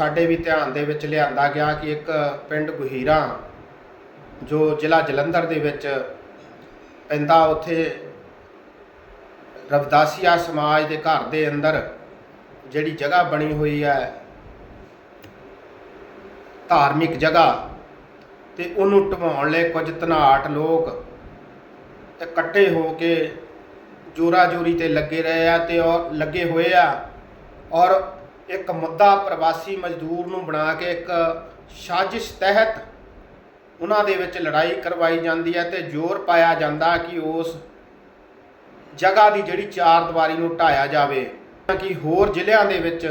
ਸਾਡੇ ਵੀ ਧਿਆਨ ਦੇ ਵਿੱਚ ਲਿਆਂਦਾ ਗਿਆ ਕਿ ਇੱਕ ਪਿੰਡ ਗੁਹੀਰਾ ਜੋ ਜ਼ਿਲ੍ਹਾ ਜਲੰਧਰ ਦੇ ਵਿੱਚ ਪੈਂਦਾ ਉੱਥੇ ਰਵਦਾਸੀਆ ਸਮਾਜ ਦੇ ਘਰ ਦੇ ਅੰਦਰ ਜਿਹੜੀ ਜਗ੍ਹਾ ਬਣੀ ਹੋਈ ਹੈ, ਧਾਰਮਿਕ ਜਗ੍ਹਾ ਤੇ ਉਹਨੂੰ ਢਵਾਉਣ ਲਈ ਕੁਝ ਧਨਾਟ ਲੋਕ ਇਕੱਠੇ ਹੋ ਕੇ ਜੋਰਾ ਜੋਰੀ ਤੇ ਲੱਗੇ ਰਹੇ ਆ ਤੇ ਔਰ ਲੱਗੇ ਹੋਏ ਆ ਔਰ ਇੱਕ ਮੁੱਦਾ ਪ੍ਰਵਾਸੀ ਮਜ਼ਦੂਰ ਨੂੰ ਬਣਾ ਕੇ ਇੱਕ ਸਾਜ਼ਿਸ਼ ਤਹਿਤ ਉਹਨਾਂ ਦੇ ਵਿੱਚ ਲੜਾਈ ਕਰਵਾਈ ਜਾਂਦੀ ਹੈ ਤੇ ਜ਼ੋਰ ਪਾਇਆ ਜਾਂਦਾ ਕਿ ਉਸ ਜਗ੍ਹਾ ਦੀ ਜਿਹੜੀ ਚਾਰ ਦੀਵਾਰੀ ਨੂੰ ਢਾਇਆ ਜਾਵੇ। ਕਿ ਹੋਰ ਜ਼ਿਲ੍ਹਿਆਂ ਦੇ ਵਿੱਚ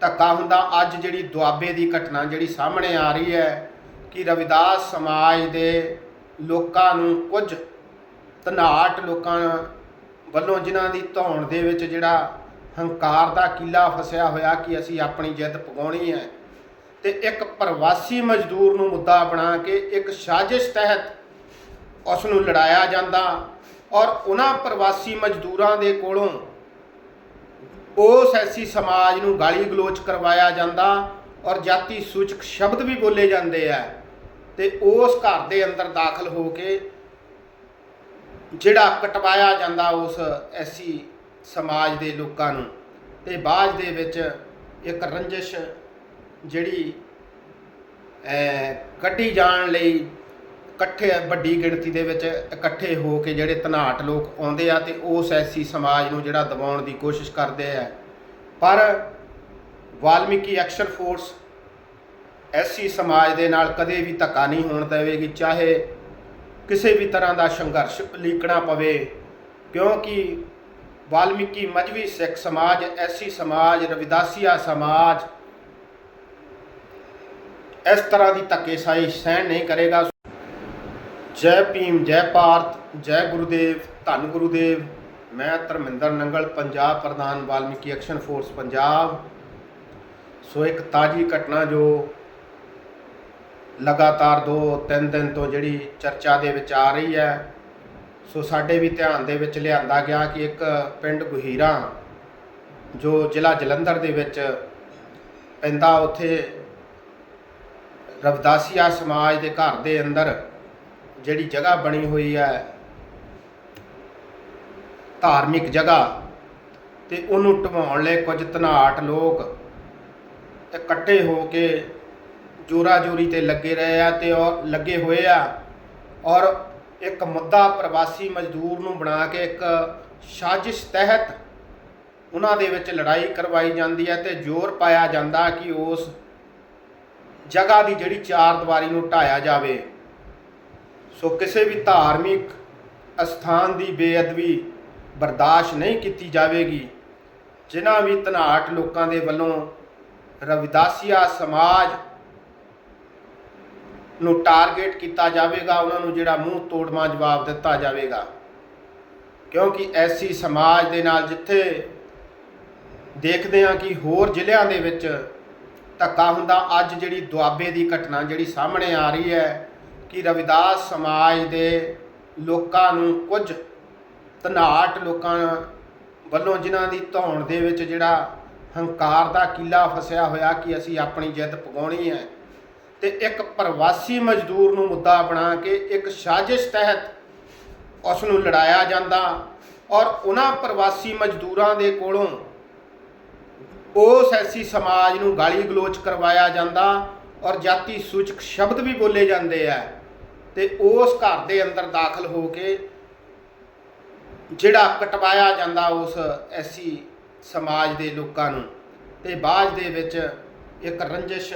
ਧੱਕਾ ਹੁੰਦਾ। ਅੱਜ ਜਿਹੜੀ ਦੁਆਬੇ ਦੀ ਘਟਨਾ ਜਿਹੜੀ ਸਾਹਮਣੇ ਆ ਰਹੀ ਹੈ ਕਿ ਰਵਿਦਾਸ ਸਮਾਜ ਦੇ ਲੋਕਾਂ ਨੂੰ ਕੁਝ ਧਨਾਟ ਲੋਕਾਂ ਵੱਲੋਂ ਜਿਨ੍ਹਾਂ ਦੀ ਧੌਣ ਦੇ ਵਿੱਚ ਜਿਹੜਾ ਹੰਕਾਰ ਦਾ ਕੀਲਾ ਫਸਿਆ ਹੋਇਆ ਕਿ ਅਸੀਂ ਆਪਣੀ ਜਿੱਦ ਪਗਾਉਣੀ ਹੈ। ਤੇ ਇੱਕ ਪ੍ਰਵਾਸੀ ਮਜ਼ਦੂਰ ਨੂੰ ਮੁੱਦਾ ਬਣਾ ਕੇ ਇੱਕ ਸਾਜ਼ਿਸ਼ ਤਹਿਤ ਉਸ ਨੂੰ ਲੜਾਇਆ ਜਾਂਦਾ ਔਰ ਉਹਨਾਂ ਪ੍ਰਵਾਸੀ ਮਜ਼ਦੂਰਾਂ ਦੇ ਕੋਲੋਂ ਉਸ ਐਸੀ ਸਮਾਜ ਨੂੰ ਗਾਲੀ ਗਲੋਚ ਕਰਵਾਇਆ ਜਾਂਦਾ ਔਰ ਜਾਤੀ ਸੂਚਕ ਸ਼ਬਦ ਵੀ ਬੋਲੇ ਜਾਂਦੇ ਆ। ਤੇ ਉਸ ਘਰ ਦੇ ਅੰਦਰ ਦਾਖਲ ਹੋ ਕੇ ਜਿਹੜਾ ਕਟਵਾਇਆ ਜਾਂਦਾ ਉਸ ਐਸੀ ਸਮਾਜ ਦੇ ਲੋਕਾਂ ਨੂੰ ਤੇ ਬਾਅਦ ਦੇ ਵਿੱਚ ਇੱਕ ਰੰਜਿਸ਼ ਜਿਹੜੀ ਕੱਢੀ ਜਾਣ ਲਈ ਇਕੱਠੇ ਵੱਡੀ ਗਿਣਤੀ ਦੇ ਵਿੱਚ ਇਕੱਠੇ ਹੋ ਕੇ ਜਿਹੜੇ ਧਨਾਟ ਲੋਕ ਆਉਂਦੇ ਆ ਤੇ ਉਸ ਐਸੀ ਸਮਾਜ ਨੂੰ ਜਿਹੜਾ ਦਬਾਉਣ ਦੀ ਕੋਸ਼ਿਸ਼ ਕਰਦੇ ਆ। ਪਰ ਵਾਲਮੀਕੀ ਐਕਸ਼ਨ ਫੋਰਸ ਐਸੀ ਸਮਾਜ ਦੇ ਨਾਲ ਕਦੇ ਵੀ ਧੱਕਾ ਨਹੀਂ ਹੋਣ ਦੇਵੇਗੀ, ਚਾਹੇ ਕਿਸੇ ਵੀ ਤਰ੍ਹਾਂ ਦਾ ਸੰਘਰਸ਼ ਲੀਕਣਾ ਪਵੇ, ਕਿਉਂਕਿ ਵਾਲਮੀਕੀ ਮਜਵੀ ਸਿੱਖ ਸਮਾਜ ਐਸੀ ਸਮਾਜ, ਰਵਿਦਾਸੀਆ ਸਮਾਜ, ਇਸ ਤਰ੍ਹਾਂ ਦੀ ਧੱਕੇਸ਼ਾਹੀ ਸਹਿਣ ਨਹੀਂ ਕਰੇਗਾ। ਜੈ ਭੀਮ, ਜੈ ਭਾਰਤ, ਜੈ ਗੁਰੂਦੇਵ, ਧੰਨ ਗੁਰੂਦੇਵ। ਮੈਂ ਧਰਮਿੰਦਰ ਨੰਗਲ, ਪੰਜਾਬ ਪ੍ਰਧਾਨ Valmiki action force, Punjab. So ਇੱਕ ਤਾਜੀ ਘਟਨਾ ਜੋ ਲਗਾਤਾਰ ਦੋ, ਤਿੰਨ ਦਿਨ ਤੋਂ ਜਿਹੜੀ ਚਰਚਾ ਦੇ ਵਿੱਚ ਆ ਰਹੀ ਹੈ ਸੋ ਸਾਡੇ ਵੀ ਧਿਆਨ ਦੇ ਵਿੱਚ ਲਿਆਂਦਾ ਗਿਆ ਕਿ ਇੱਕ ਪਿੰਡ ਗੁਹੀਰਾ ਜੋ ਜ਼ਿਲ੍ਹਾ ਜਲੰਧਰ ਦੇ ਵਿੱਚ ਪੈਂਦਾ ਉੱਥੇ ਰਵਦਾਸੀਆ ਸਮਾਜ ਦੇ ਘਰ ਦੇ ਅੰਦਰ ਜਿਹੜੀ ਜਗ੍ਹਾ ਬਣੀ ਹੋਈ ਹੈ, ਧਾਰਮਿਕ ਜਗ੍ਹਾ ਤੇ ਉਹਨੂੰ ਢਵਾਉਣ ਲਈ ਕੁਝ ਧਨਾਟ ਲੋਕ ਇਕੱਠੇ ਹੋ ਕੇ ਜੋਰਾ ਜੋਰੀ ਤੇ ਲੱਗੇ ਰਹੇ ਆ ਤੇ ਔਰ ਲੱਗੇ ਹੋਏ ਆ ਔਰ ਇੱਕ ਮੁੱਦਾ ਪ੍ਰਵਾਸੀ ਮਜ਼ਦੂਰ ਨੂੰ ਬਣਾ ਕੇ ਇੱਕ ਸਾਜ਼ਿਸ਼ ਤਹਿਤ ਉਹਨਾਂ ਦੇ ਵਿੱਚ ਲੜਾਈ ਕਰਵਾਈ ਜਾਂਦੀ ਹੈ ਤੇ ਜ਼ੋਰ ਪਾਇਆ ਜਾਂਦਾ ਕਿ ਉਸ ਜਗ੍ਹਾ ਦੀ ਜਿਹੜੀ ਚਾਰ ਦੀਵਾਰੀ ਨੂੰ ਢਾਇਆ ਜਾਵੇ। ਸੋ ਕਿਸੇ ਵੀ ਧਾਰਮਿਕ ਅਸਥਾਨ ਦੀ ਬੇਅਦਬੀ ਬਰਦਾਸ਼ਤ ਨਹੀਂ ਕੀਤੀ ਜਾਵੇਗੀ। ਜਿਨ੍ਹਾਂ ਵੀ ਧਨਾਟ ਲੋਕਾਂ ਦੇ ਵੱਲੋਂ ਰਵਿਦਾਸੀਆ ਸਮਾਜ ਨੂੰ ਟਾਰਗੇਟ ਕੀਤਾ ਜਾਵੇਗਾ, ਉਹਨਾਂ ਨੂੰ ਜਿਹੜਾ ਮੂੰਹ ਤੋੜਮਾ ਜਵਾਬ ਦਿੱਤਾ ਜਾਵੇਗਾ। ਕਿਉਂਕਿ ਐਸੀ ਸਮਾਜ ਦੇ ਨਾਲ ਜਿੱਥੇ ਦੇਖਦੇ ਹਾਂ ਕਿ ਹੋਰ ਜ਼ਿਲ੍ਹਿਆਂ ਦੇ ਵਿੱਚ ਧੱਕਾ ਹੁੰਦਾ, ਅੱਜ ਜਿਹੜੀ ਦੁਆਬੇ ਦੀ ਘਟਨਾ ਜਿਹੜੀ ਸਾਹਮਣੇ ਆ ਰਹੀ ਹੈ ਕਿ ਰਵਿਦਾਸ ਸਮਾਜ ਦੇ ਲੋਕਾਂ ਨੂੰ ਕੁਝ ਧਨਾਟ ਲੋਕਾਂ ਵੱਲੋਂ ਜਿਨ੍ਹਾਂ ਦੀ ਧੌਣ ਦੇ ਵਿੱਚ ਜਿਹੜਾ ਹੰਕਾਰ ਦਾ ਕੀਲਾ ਫਸਿਆ ਹੋਇਆ ਕਿ ਅਸੀਂ ਆਪਣੀ ਜਿੱਦ ਪਗਾਉਣੀ ਹੈ ਤੇ ਇੱਕ ਪ੍ਰਵਾਸੀ ਮਜ਼ਦੂਰ ਨੂੰ ਮੁੱਦਾ ਬਣਾ ਕੇ ਇੱਕ ਸਾਜ਼ਿਸ਼ ਤਹਿਤ ਉਸ ਨੂੰ ਲੜਾਇਆ ਜਾਂਦਾ ਔਰ ਉਹਨਾਂ ਪ੍ਰਵਾਸੀ ਮਜ਼ਦੂਰਾਂ ਦੇ ਕੋਲੋਂ ਉਸ ਐਸੀ ਸਮਾਜ ਨੂੰ ਗਾਲੀ ਗਲੋਚ ਕਰਵਾਇਆ ਜਾਂਦਾ ਔਰ ਜਾਤੀ ਸੂਚਕ ਸ਼ਬਦ ਵੀ ਬੋਲੇ ਜਾਂਦੇ ਆ ਤੇ ਉਸ ਘਰ ਦੇ ਅੰਦਰ ਦਾਖਲ ਹੋ ਕੇ ਜਿਹੜਾ ਕਟਵਾਇਆ ਜਾਂਦਾ ਉਸ ਐਸੀ ਸਮਾਜ ਦੇ ਲੋਕਾਂ ਨੂੰ ਤੇ ਬਾਅਦ ਦੇ ਵਿੱਚ ਇੱਕ ਰੰਜਿਸ਼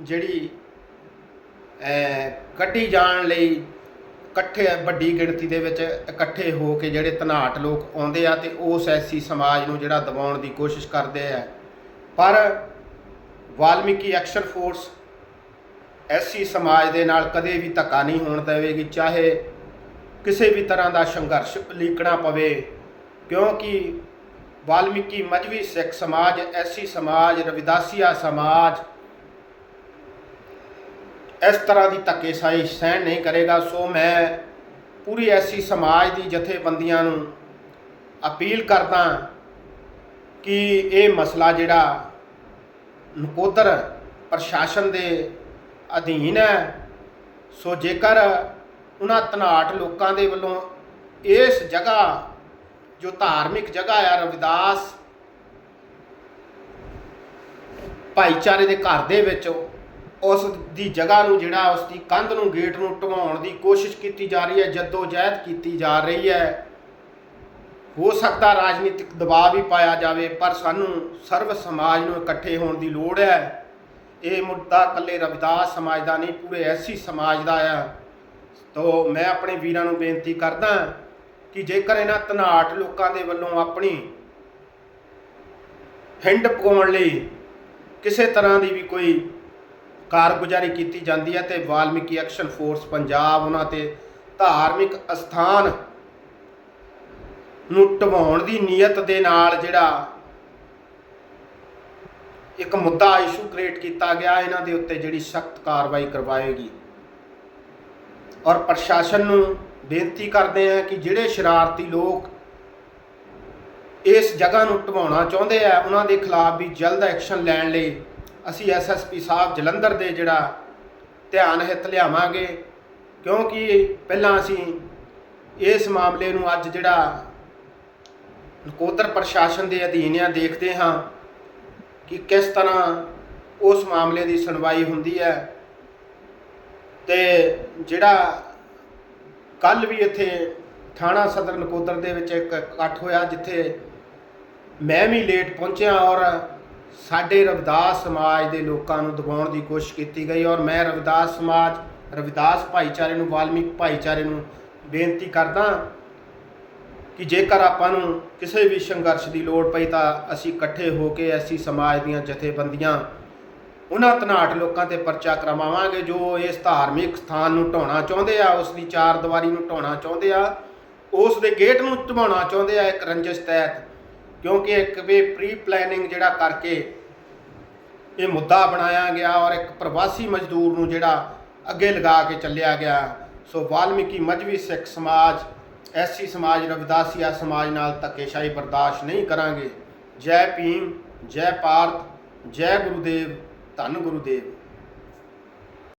ਜਿਹੜੀ ਕੱਢੀ ਜਾਣ ਲਈ ਇਕੱਠੇ ਵੱਡੀ ਗਿਣਤੀ ਦੇ ਵਿੱਚ ਇਕੱਠੇ ਹੋ ਕੇ ਜਿਹੜੇ ਧਨਾਟ ਲੋਕ ਆਉਂਦੇ ਆ ਤੇ ਉਸ ਐਸੀ ਸਮਾਜ ਨੂੰ ਜਿਹੜਾ ਦਬਾਉਣ ਦੀ ਕੋਸ਼ਿਸ਼ ਕਰਦੇ ਆ। ਪਰ ਵਾਲਮੀਕੀ ਐਕਸ਼ਨ ਫੋਰਸ ਐਸੀ ਸਮਾਜ ਦੇ ਨਾਲ ਕਦੇ ਵੀ ਧੱਕਾ ਨਹੀਂ ਹੋਣ ਦੇਵੇਗੀ, ਚਾਹੇ ਕਿਸੇ ਵੀ ਤਰ੍ਹਾਂ ਦਾ ਸੰਘਰਸ਼ ਲੀਕਣਾ ਪਵੇ, ਕਿਉਂਕਿ ਵਾਲਮੀਕੀ ਮਜਵੀ ਸਿੱਖ ਸਮਾਜ ਐਸੀ ਸਮਾਜ, ਰਵਿਦਾਸੀਆ ਸਮਾਜ ਇਸ ਤਰ੍ਹਾਂ ਦੀ ਧੱਕੇਸ਼ਾਹੀ ਸਹਿਣ ਨਹੀਂ ਕਰੇਗਾ, ਸੋ ਮੈਂ ਪੂਰੀ ਐਸੀ ਸਮਾਜ ਦੀ ਜਥੇਬੰਦੀਆਂ ਨੂੰ ਅਪੀਲ ਕਰਦਾ ਕਿ ਇਹ ਮਸਲਾ ਜਿਹੜਾ ਨਕੋਦਰ ਪ੍ਰਸ਼ਾਸਨ ਦੇ ਅਧੀਨ ਹੈ, ਸੋ ਜੇਕਰ ਉਹਨਾਂ ਧਨਾਟ ਲੋਕਾਂ ਦੇ ਵੱਲੋਂ ਇਸ ਜਗ੍ਹਾ, ਜੋ ਧਾਰਮਿਕ ਜਗ੍ਹਾ ਆ, ਰਵਿਦਾਸ ਭਾਈਚਾਰੇ ਦੇ ਘਰ ਦੇ ਵਿੱਚ ਉਸ ਦੀ ਜਗ੍ਹਾ ਨੂੰ, ਜਿਹੜਾ ਉਸ ਦੀ ਕੰਧ ਨੂੰ, ਗੇਟ ਨੂੰ ਢਵਾਉਣ ਦੀ ਕੋਸ਼ਿਸ਼ ਕੀਤੀ ਜਾ ਰਹੀ ਹੈ ਜੱਦੋ ਜਹਿਦ ਕੀਤੀ ਜਾ ਰਹੀ ਹੈ। ਹੋ ਸਕਦਾ ਰਾਜਨੀਤਿਕ ਦਬਾਅ ਵੀ ਪਾਇਆ ਜਾਵੇ, ਪਰ ਸਾਨੂੰ ਸਰਵ ਸਮਾਜ ਨੂੰ ਇਕੱਠੇ ਹੋਣ ਦੀ ਲੋੜ ਹੈ। ਇਹ ਮੁੱਦਾ ਇਕੱਲੇ ਰਵਿਦਾਸ ਸਮਾਜ ਦਾ ਨਹੀਂ, ਪੂਰੇ ਐਸੀ ਸਮਾਜ ਦਾ ਆ। ਤੋ ਮੈਂ ਆਪਣੇ ਵੀਰਾਂ ਨੂੰ ਬੇਨਤੀ ਕਰਦਾ ਕਿ ਜੇਕਰ ਇਹਨਾਂ ਧਨਾਟ ਲੋਕਾਂ ਦੇ ਵੱਲੋਂ ਆਪਣੀ ਹਿੰਡ ਪਕਾਉਣ ਲਈ ਕਿਸੇ ਤਰ੍ਹਾਂ ਦੀ ਵੀ ਕੋਈ ਕਾਰਗੁਜ਼ਾਰੀ ਕੀਤੀ ਜਾਂਦੀ ਹੈ ਤੇ ਵਾਲਮੀਕੀ ਐਕਸ਼ਨ ਫੋਰਸ ਪੰਜਾਬ ਉਹਨਾਂ ਤੇ ਧਾਰਮਿਕ ਅਸਥਾਨ ਨੂੰ ਢਵਾਉਣ ਦੀ ਨੀਅਤ ਦੇ ਨਾਲ ਜਿਹੜਾ ਇੱਕ ਮੁੱਦਾ ਇਸ਼ੂ ਕ੍ਰੀਏਟ ਕੀਤਾ ਗਿਆ, ਇਹਨਾਂ ਦੇ ਉੱਤੇ ਜਿਹੜੀ ਸਖਤ ਕਾਰਵਾਈ ਕਰਵਾਏਗੀ। ਔਰ ਪ੍ਰਸ਼ਾਸਨ ਨੂੰ ਬੇਨਤੀ ਕਰਦੇ ਆ ਕਿ ਜਿਹੜੇ ਸ਼ਰਾਰਤੀ ਲੋਕ ਇਸ ਜਗ੍ਹਾ ਨੂੰ ਢਵਾਉਣਾ ਚਾਹੁੰਦੇ ਆ, ਉਹਨਾਂ ਦੇ ਖਿਲਾਫ ਵੀ ਜਲਦ ਐਕਸ਼ਨ ਲੈਣ ਲਈ ਅਸੀਂ ਐਸਐਸਪੀ ਸਾਹਿਬ ਜਲੰਧਰ ਦੇ ਜਿਹੜਾ ਧਿਆਨ ਹਿੱਤ ਲਿਆਵਾਂਗੇ, ਕਿਉਂਕਿ ਪਹਿਲਾਂ ਅਸੀਂ ਇਸ ਮਾਮਲੇ ਨੂੰ ਅੱਜ ਜਿਹੜਾ ਨਕੋਦਰ ਪ੍ਰਸ਼ਾਸਨ ਦੇ ਅਧੀਨ ਆ, ਦੇਖਦੇ ਹਾਂ ਕਿ ਕਿਸ ਤਰ੍ਹਾਂ ਉਸ ਮਾਮਲੇ ਦੀ ਸੁਣਵਾਈ ਹੁੰਦੀ ਹੈ। ਤੇ ਜਿਹੜਾ ਕੱਲ ਵੀ ਇੱਥੇ ਥਾਣਾ ਸਦਰ ਨਕੋਦਰ ਦੇ ਵਿੱਚ ਇੱਕ ਇਕੱਠ ਹੋਇਆ, ਜਿੱਥੇ ਮੈਂ ਵੀ ਲੇਟ ਪਹੁੰਚਿਆ ਔਰ ਸਾਡੇ ਰਵਿਦਾਸ ਸਮਾਜ ਦੇ ਲੋਕਾਂ ਨੂੰ ਦਬਾਉਣ ਦੀ ਕੋਸ਼ਿਸ਼ ਕੀਤੀ ਗਈ ਔਰ ਮੈਂ ਰਵਿਦਾਸ ਸਮਾਜ, ਰਵਿਦਾਸ ਭਾਈਚਾਰੇ ਨੂੰ, ਵਾਲਮੀਕ ਭਾਈਚਾਰੇ ਨੂੰ ਬੇਨਤੀ ਕਰਦਾ ਕਿ ਜੇਕਰ ਆਪਾਂ ਨੂੰ ਕਿਸੇ ਵੀ ਸੰਘਰਸ਼ ਦੀ ਲੋੜ ਪਈ ਤਾਂ ਅਸੀਂ ਇਕੱਠੇ ਹੋ ਕੇ ਐਸੀ ਸਮਾਜ ਦੀਆਂ ਜਥੇਬੰਦੀਆਂ, ਉਹਨਾਂ ਧਨਾਟ ਲੋਕਾਂ ਤੇ ਪਰਚਾ ਕਰਵਾਵਾਂਗੇ ਜੋ ਇਸ ਧਾਰਮਿਕ ਸਥਾਨ ਨੂੰ ਢਾਉਣਾ ਚਾਹੁੰਦੇ ਆ, ਉਸ ਦੀ ਚਾਰ ਦੀਵਾਰੀ ਨੂੰ ਢਾਉਣਾ ਚਾਹੁੰਦੇ ਆ, ਉਸ ਦੇ ਗੇਟ ਨੂੰ ਢਵਾਉਣਾ ਚਾਹੁੰਦੇ ਆ, ਇੱਕ ਰੰਜਿਸ਼ ਤਹਿਤ। ਕਿਉਂਕਿ ਇੱਕ ਵੀ ਪ੍ਰੀ ਪਲੈਨਿੰਗ ਜਿਹੜਾ ਕਰਕੇ ਇਹ ਮੁੱਦਾ ਬਣਾਇਆ ਗਿਆ ਔਰ ਇੱਕ ਪ੍ਰਵਾਸੀ ਮਜ਼ਦੂਰ ਨੂੰ ਜਿਹੜਾ ਅੱਗੇ ਲਗਾ ਕੇ ਚੱਲਿਆ ਗਿਆ। ਸੋ ਵਾਲਮੀਕੀ ਮਜਵੀ ਸਿੱਖ ਸਮਾਜ ਐਸੀ ਸਮਾਜ, ਰਵਿਦਾਸੀਆ ਸਮਾਜ ਨਾਲ ਧੱਕੇਸ਼ਾਹੀ ਬਰਦਾਸ਼ਤ ਨਹੀਂ ਕਰਾਂਗੇ। ਜੈ ਭੀਮ, ਜੈ ਭਾਰਤ, ਜੈ ਗੁਰੂਦੇਵ, ਧੰਨ ਗੁਰੂਦੇਵ।